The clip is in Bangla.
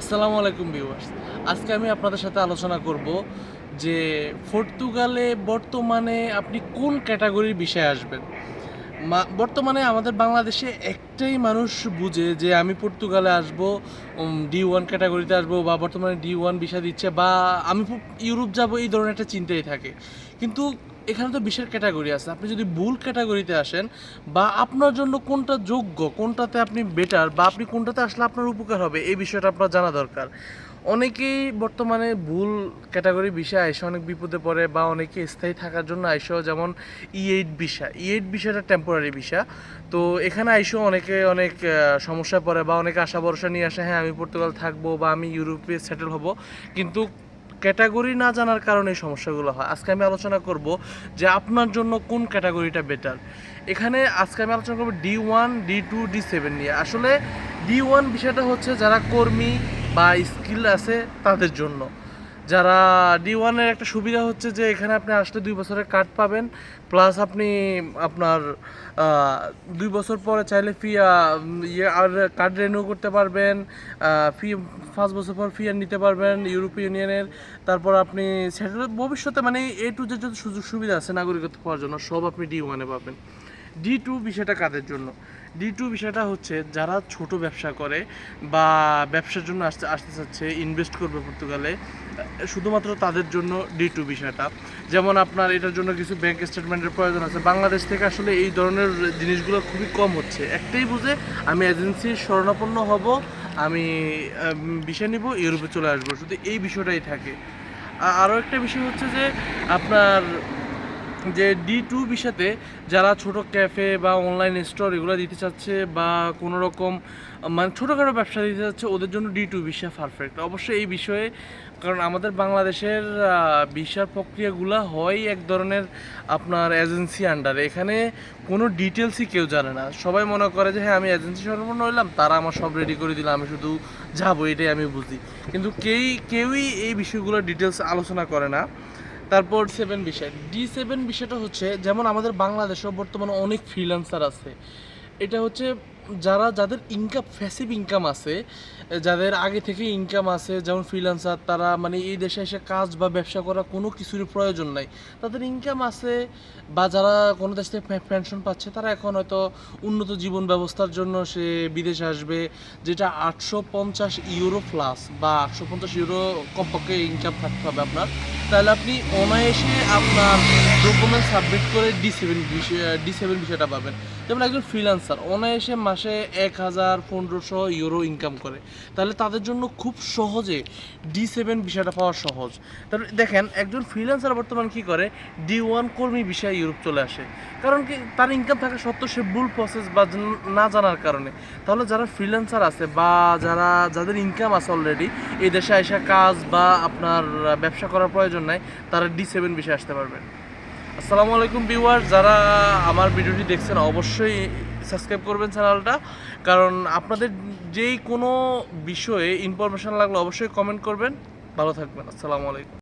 আসসালামু আলাইকুম ভিউয়ার্স। আজকে আমি আপনাদের সাথে আলোচনা করব যে পর্তুগালে বর্তমানে আপনি কোন ক্যাটাগরির বিষয়ে আসবেন? বর্তমানে আমাদের বাংলাদেশে একটাই মানুষ বুঝে যে আমি পর্তুগালে আসব ডি ওয়ান ক্যাটাগরিতে আসব বা বর্তমানে ডি ওয়ান বিষয় দিচ্ছে বা আমি ইউরোপ যাব, এই ধরনের একটা চিন্তাই থাকে। কিন্তু এখানে তো বিশের ক্যাটাগরি আছে। আপনি যদি ভুল ক্যাটাগরিতে আসেন বা আপনার জন্য কোনটা যোগ্য, কোনটাতে আপনি বেটার বা আপনি কোনটাতে আসলে আপনার উপকার হবে, এই বিষয়টা আপনার জানা দরকার। অনেকেই বর্তমানে ভুল ক্যাটাগরি বিষয়ে আইসা অনেক বিপদে পড়ে বা অনেকে স্থায়ী থাকার জন্য আইসাও যেমন E eight visa. E eight ভিসাটা টেম্পোরারি ভিসা। তো এখানে আইসো অনেকে অনেক সমস্যা পড়ে বা অনেকে আশা ভরসা নিয়ে আসে হ্যাঁ আমি পর্তুগাল থাকব বা আমি ইউরোপে সেটেল হব। কিন্তু ক্যাটাগরি না জানার কারণে এই সমস্যাগুলো হয়। আজকে আমি আলোচনা করব যে আপনার জন্য কোন ক্যাটাগরিটা বেটার এখানে আজকে আমি আলোচনা করব D one D two D seven নিয়ে। আসলে ডি ওয়ান বিষয়টা হচ্ছে যারা কর্মী বা স্কিল আছে তাদের জন্য। যারা ডি ওয়ানের একটা সুবিধা হচ্ছে যে, এখানে আপনি আসলে দুই বছরের কার্ড পাবেন প্লাস আপনি আপনার দুই বছর পরে চাইলে ফি ইয়ে আর কার্ড রেনিউ করতে পারবেন ফি পাঁচ বছর পর ফি আর নিতে পারবেন ইউরোপীয় ইউনিয়নের তারপর আপনি সেটেল ভবিষ্যতে মানে এ টু যে যত সুযোগ সুবিধা আছে নাগরিকত্ব পাওয়ার জন্য, সব আপনি ডি ওয়ানে পাবেন। ডি টু বিষয়টা কাদের জন্য? ডি টু বিষয়টা হচ্ছে যারা ছোট ব্যবসা করে বা ব্যবসার জন্য আসতে আসতে চাচ্ছে ইনভেস্ট করবে পর্তুগালে শুধুমাত্র তাদের জন্য ডি টু বিষয়টা। যেমন আপনার এটার জন্য কিছু ব্যাংক স্টেটমেন্টের প্রয়োজন আছে। বাংলাদেশ থেকে আসলে এই ধরনের জিনিসগুলো খুবই কম হচ্ছে। একটাই বুঝে আমি এজেন্সির শরণাপন্ন হব আম, বিষয় নিব ইউরোপে চলে আসব। শুধু এই বিষয়টাই থাকে। আরও একটা বিষয় হচ্ছে যে আপনার যে ডি টু বিষয়তে যারা ছোট ক্যাফে বা অনলাইন স্টোর এগুলো দিতে চাচ্ছে বা কোনো রকম মানে ছোটোখাটো ব্যবসা দিতে চাচ্ছে, ওদের জন্য ডি টু ভিসা পারফেক্ট অবশ্যই এই বিষয়ে, কারণ আমাদের বাংলাদেশের ভিসার প্রক্রিয়াগুলো হয় এক ধরনের আপনার এজেন্সি আন্ডারে এখানে কোনো ডিটেলসই কেউ জানে না। সবাই মনে করে যে হ্যাঁ আমি এজেন্সি সর্বন্ন হইলাম, তারা আমার সব রেডি করে দিলাম আমি শুধু যাব। এটাই আমি বুঝি। কিন্তু কেই, কেউই এই বিষয়গুলো ডিটেলস আলোচনা করে না। তারপর সেভেন বিষয়। ডি সেভেন বিষয়টা হচ্ছে, যেমন আমাদের বাংলাদেশেও বর্তমানে অনেক ফ্রিল্যান্সার আছে। এটা হচ্ছে যারা, যাদের ইনকাম ফ্যাসিভ ইনকাম আছে, যাদের আগে থেকে ইনকাম আছে, যেমন ফ্রিল্যান্সার তারা মানে এই দেশে এসে কাজ বা ব্যবসা করা কোনো কিছুরই প্রয়োজন নাই। তাদের ইনকাম আছে বা যারা কোনো দেশ থেকে পেনশন পাচ্ছে, তারা এখন হয়তো উন্নত জীবন ব্যবস্থার জন্য সে বিদেশে আসবে, যেটা আটশো পঞ্চাশ ইউরো প্লাস বা আটশো পঞ্চাশ ইউরো কমপক্ষে ইনকাম থাকতে হবে আপনার। তাহলে আপনি অনায়াসে আপনার ডকুমেন্ট সাবমিট করে ডি সেভেন ডি সেভেন বিষয়টা পাবেন। যেমন একজন ফ্রিল্যান্সার অনায়াসে মাসে এক হাজার পনেরোশো ইউরো ইনকাম করে। তাহলে তাদের জন্য খুব সহজে ডি সেভেন বিষয়টা পাওয়া সহজ। তাহলে দেখেন, একজন ফ্রিল্যান্সার বর্তমান কি করে? ডি ওয়ান কর্মী বিষয়ে ইউরোপ চলে আসে। কারণ কি? তার ইনকাম থাকা সত্ত্বেও সে ভুল প্রসেস বা না জানার কারণে। তাহলে যারা ফ্রিল্যান্সার আছে বা যারা, যাদের ইনকাম আছে অলরেডি এই দেশে এসে কাজ বা আপনার ব্যবসা করার প্রয়োজন নাই, তারা ডি সেভেন বিষয়ে আসতে পারবেন আসসালামু আলাইকুম ভিউয়ার যারা আমার ভিডিওটি দেখছেন, অবশ্যই সাবস্ক্রাইব করবেন চ্যানেলটা কারণ আপনাদের যেই কোনো বিষয়ে ইনফরমেশান লাগলে অবশ্যই কমেন্ট করবেন। ভালো থাকবেন, আসসালামু আলাইকুম।